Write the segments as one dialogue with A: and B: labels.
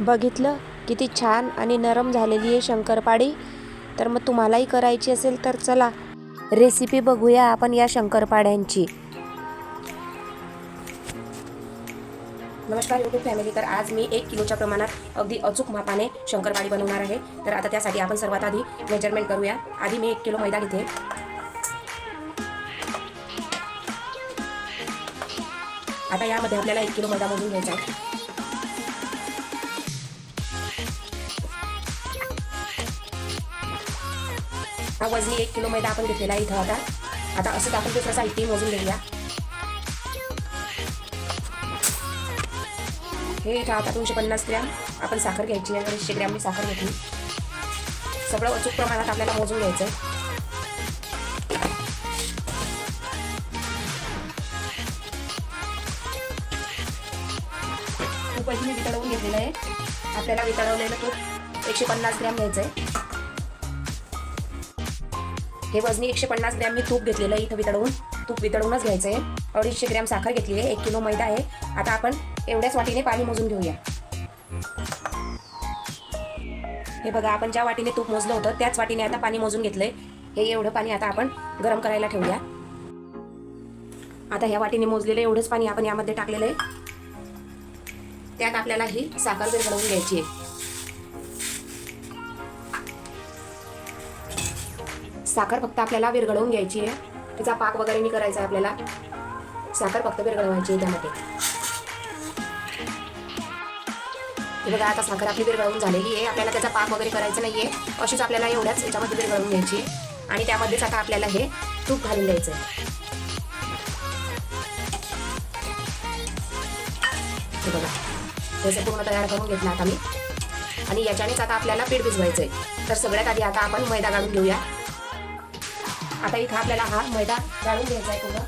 A: बघितलं किती छान आणि नरम झालेली आहे शंकरपाळी. तर मग तुम्हालाही करायची असेल तर चला रेसिपी बघूया आपण या शंकरपाड्यांची नमस्कार यूट्यूब फॅमिली तर आज मी एक किलोच्या प्रमाणात अगदी अचूक मापाने शंकरपाळी बनवणार आहे. तर आता त्यासाठी आपण सर्वात आधी मेजरमेंट करूया. आधी मी एक किलो मैदा घेते. आता यामध्ये आपल्याला एक किलो मैदा मोजून घ्यायचा आहे. हा वजनी एक किलो मैदा आपण घेतलेला आहे इथं आता. आता असंच आपण दुसरं साहित्य मोजून घेऊया. हे इथं आता दोनशे पन्नास ग्रॅम आपण साखर घ्यायची आहे. अडीचशे ग्रॅम मी साखर घेतली. सगळं अचूक प्रमाणात आपल्याला मोजून घ्यायचं आहे मी वितळवून घेतलेलं आहे. आपल्याला वितळवलेलं तूप एकशे पन्नास ग्रॅम घ्यायचं आहे हे वजनी एकशे पन्नास ग्रॅम मी तूप घेतलेलं आहे इथं वितळवून. तूप वितळवूनच घ्यायचं आहे अडीचशे ग्रॅम साखर घेतली आहे एक किलो मैदा आहे. आता आपण एवढ्याच वाटीने पाणी मोजून घेऊया. हे बघा आपण ज्या वाटीने तूप मोजलं होतं त्याच वाटीने आता पाणी मोजून घेतलंय. हे एवढं पाणी आता आपण गरम करायला ठेवूया. आता ह्या वाटीने मोजलेलं एवढंच पाणी आपण यामध्ये टाकलेलं आहे. त्यात आपल्याला ही साखर विरघळवून घ्यायची आहे. साखर फक्त आपल्याला विरघळवून घ्यायची आहे. तिचा पाक वगैरे नाही करायचा आहे आपल्याला. साखर फक्त विरघळवायची आहे त्यामध्ये. बघा आता साखर आपली विरघळवून झालेली आहे. आपल्याला त्याचा पाक वगैरे करायचा नाहीये. अशीच आपल्याला एवढ्याच याच्यामध्ये विरघळवून घ्यायची आहे. आणि त्यामध्येच आता आपल्याला हे तूप घालून द्यायचं आहे. बघा जसं पूर्ण तयार करून घेतला आता मी. आणि याच्यानेच आता आपल्याला पीठ भिजवायचं आहे तर सगळ्यात आधी आता आपण मैदा काढून घेऊया. आता इथं आपल्याला हा मैदा गाळून घ्यायचा आहे पूर्ण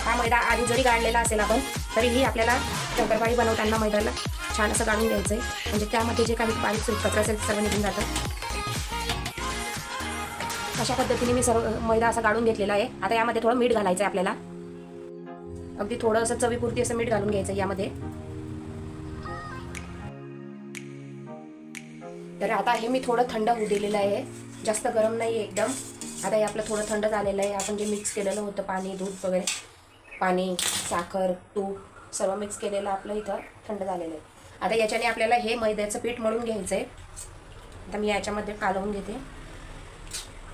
A: हा मैदा आधी जरी गाळलेला असेल आपण तरीही आपल्याला शंकरपाळी बनवताना मैद्याला छान असं गाळून घ्यायचं आहे म्हणजे त्यामध्ये जे काही बारीक सुरकत्र असेल सर्व निघून जातं. अशा पद्धतीने मी सर्व मैदा असा गाळून घेतलेला आहे. आता यामध्ये थोडं मीठ घालायचं आहे आपल्याला. अगदी थोडं असं चवीपुरती असं मीठ घालून घ्यायचं यामध्ये. तर आता हे मी थोडं थंड होऊ दिलेलं आहे. जास्त गरम नाही आहे एकदम. आता हे आपलं थोडं थंड झालेलं आहे. आपण जे मिक्स केलेलं होतं पाणी दूध वगैरे पाणी साखर तूप सर्व मिक्स केलेलं आपलं इथं थंड झालेलं आहे. आता याच्याने आपल्याला हे मैद्याचं पीठ मळून घ्यायचं आहे आता मी याच्यामध्ये कालवून घेते.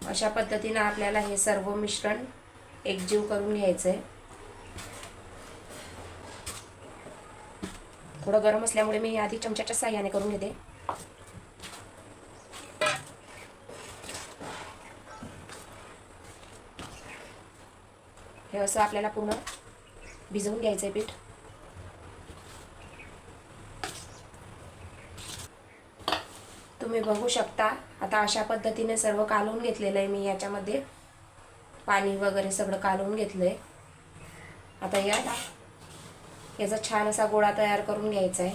A: अशा पद्धतीनं आपल्याला हे सर्व मिश्रण एकजीव करून घ्यायचं आहे थोडं गरम असल्यामुळे मी आधी चमच्याच्या साह्याने करून घेते. हे असं आपल्याला पूर्ण भिजवून घ्यायचं आहे पीठ. तुम्ही बघू शकता आता अशा पद्धतीने सर्व कालवून घेतलेलं आहे मी याच्यामध्ये. पाणी वगैरे सगळं कालवून घेतलं आहे आता या. याचा छान असा गोळा तयार करून घ्यायचा आहे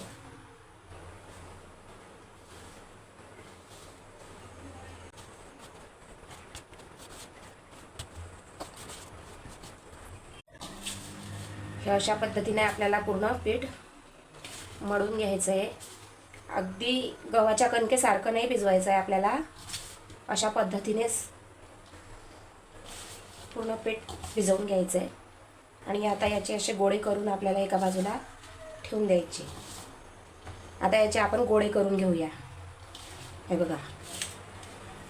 A: हे अशा पद्धतीने आपल्याला पूर्ण पीठ मळून घ्यायचं आहे अगदी गव्हाच्या कणकेसारखं नाही भिजवायचं आहे आपल्याला. अशा पद्धतीनेच पूर्ण पीठ भिजवून घ्यायचं आहे आणि आता याचे असे गोळे करून आपल्याला एका बाजूला ठेवून द्यायचे. आता याचे आपण गोळे करून घेऊया. हे बघा.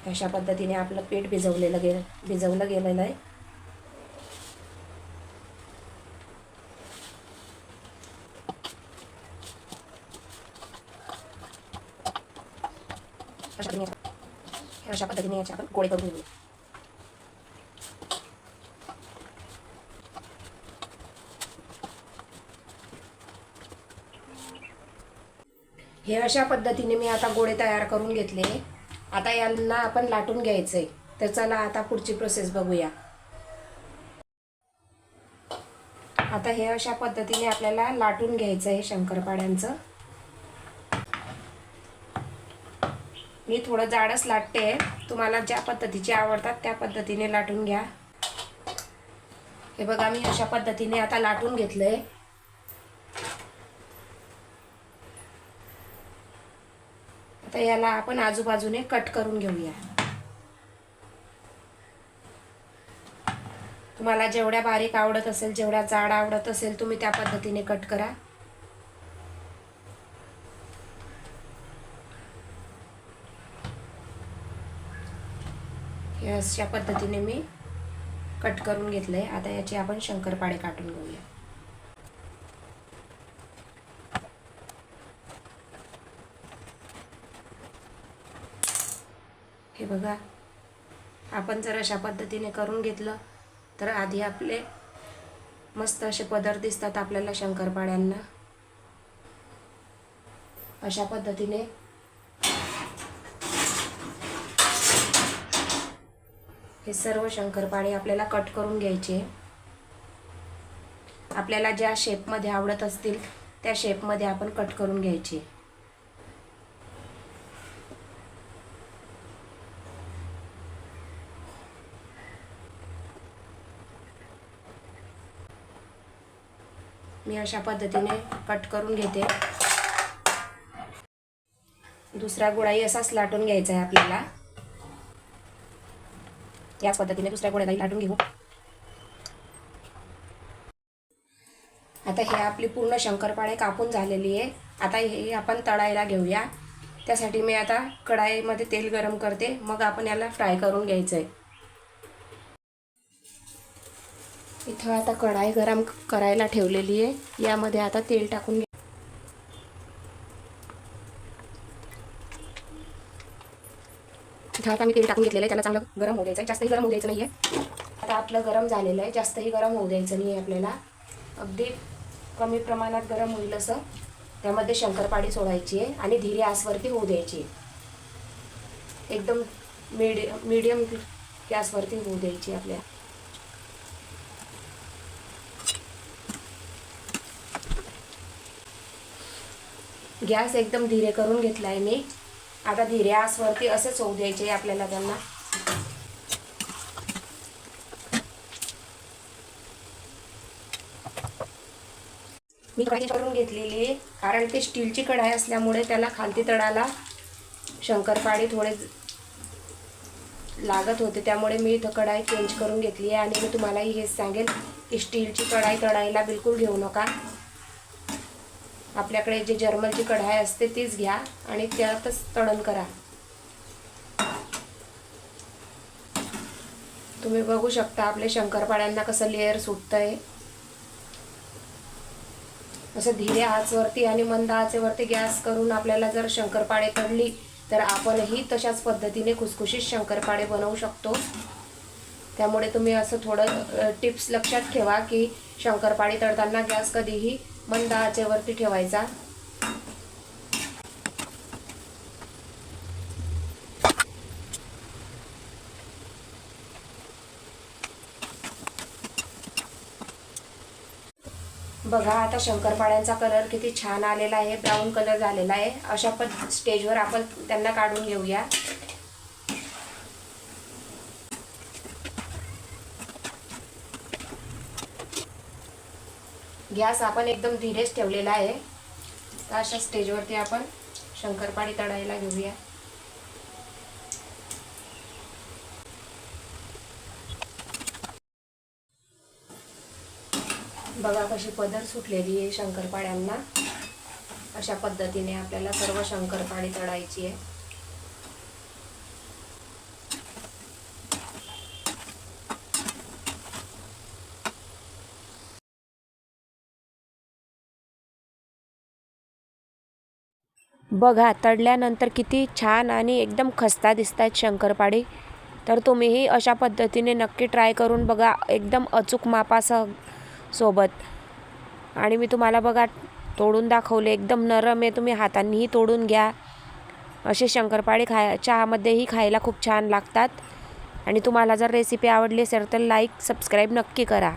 A: अशा पद्धतीने आपलं पीठ भिजवलेलं गे भिजवलं गेलेलं आहे. अशा पद्धतीने अशा पद्धतीने याचे आपण गोळे करून घेऊया हे अशा पद्धतीने मी आता गोळे तयार करून घेतले. आता यांना आपण लाटून घ्यायचंय. तर चला आता पुढची प्रोसेस बघूया. आता हे अशा पद्धतीने आपल्याला लाटून घ्यायचं आहे शंकरपाड्यांचं. मी थोडं जाडच लाटते. तुम्हाला ज्या पद्धतीचे आवडतात त्या पद्धतीने लाटून घ्या. हे बघा मी अशा पद्धतीने आता लाटून घेतलंय. आता याला आपण आजूबाजूने कट करून घेऊया. तुम्हाला जेवढ्या बारीक आवडत असेल जेवढ्या जाड आवडत असेल तुम्ही त्या पद्धतीने कट करा. अशा पद्धतीने मी कट करून घेतलंय. आता याचे आपण शंकरपाडे काढून घेऊया. हे बघा आपण जर अशा पद्धतीने करून घेतलं तर आधी आपले मस्त असे पदर दिसतात आपल्याला शंकरपाड्यांना अशा पद्धतीने हे सर्व शंकरपाळे आपल्याला कट करून घ्यायचे. आपल्याला ज्या शेपमध्ये आवडत असतील त्या शेपमध्ये आपण कट करून घ्यायचे. मी अशा पद्धतीने कट करून घेते. दुसरा गोळाही असाच लाटून घ्यायचा आहे आपल्याला. याच पद्धतीने दुसऱ्या गोळ्यालाही लाटून घेऊ. आता हे आपली पूर्ण शंकरपाळे कापून झालेली आहे. आता हे आपण तळायला घेऊया. त्यासाठी मी आता कढाईमध्ये तेल गरम करते. मग आपण याला फ्राय करून घ्यायचं आहे इथं आता कढाई गरम करायला ठेवलेली आहे. यामध्ये आता तेल टाकून इथं आता मी तेल टाकून घेतलेलं आहे. त्याला चांगलं गरम होऊ द्यायचं. आहे जास्तही गरम होऊ द्यायचं नाही आहे आता आपलं गरम झालेलं आहे. जास्तही गरम होऊ द्यायचं नाही आहे आपल्याला. अगदी कमी प्रमाणात गरम होईल असं. त्यामध्ये शंकरपाळी सोडायची आहे आणि धीरे आसवरती होऊ द्यायची एकदम मिडि मिडियम गॅसवरती होऊ द्यायची आपल्या. गॅस एकदम धीरे करून घेतला आहे मी. आता धीरे आसवरती असेच होऊ द्यायचे आपल्याला त्यांना. मी कढाई करून घेतलेली आहे कारण ते स्टीलची कढाई असल्यामुळे त्याला खालती तळाला शंकरपाळी थोडे लागत होते त्यामुळे मी इथं कढाई चेंज करून घेतली आहे आणि मी तुम्हालाही हेच सांगेल की स्टीलची कढाई तळायला बिलकुल घेऊ नका. आपल्याकडे जे जर्मलची कढाई असते तीच घ्या आणि त्यातच तळण करा. तुम्ही बघू शकता आपल्या शंकरपाड्यांना कसं लेअर सुटतंय. असं धीरे आचवरती आणि मंद आचेवरती गॅस करून आपल्याला जर शंकरपाळे तळली तर आपणही तशाच पद्धतीने खुसखुशीत शंकरपाळे बनवू शकतो. त्यामुळे तुम्ही असं थोडं टिप्स लक्षात ठेवा की शंकरपाळी तळताना गॅस कधीही मंद आचेवरती ठेवायचा. बघा आता शंकरपाळ्यांचा कलर किती छान आलेला आहे ब्राऊन कलर झालेला आहे. अशा पण स्टेजवर आपण त्यांना काढून घेऊया. गॅस आपण एकदम धीरेच ठेवलेला आहे. तर अशा स्टेजवरती आपण शंकरपाळी तळायला घेऊया. बघा कशी पदर सुटलेली आहे शंकरपाळ्यांना. अशा पद्धतीने आपल्याला सर्व शंकरपाळी तळायची आहे. बघा तळल्यानंतर किती छान आणि एकदम खस्ता दिसत आहेत शंकरपाळी. तर तुम्हीही अशा पद्धतीने नक्की ट्राय करून बघा एकदम अचूक मापासह सोबत. आणि मी तुम्हाला बघा तोडून दाखवले एकदम नरम आहे तुम्ही हातांनीही तोडून घ्या. असे शंकरपाळे खाय चहामध्येही खायला खूप छान लागतात. आणि तुम्हाला जर रेसिपी आवडली असेल तर लाईक सबस्क्राईब नक्की करा.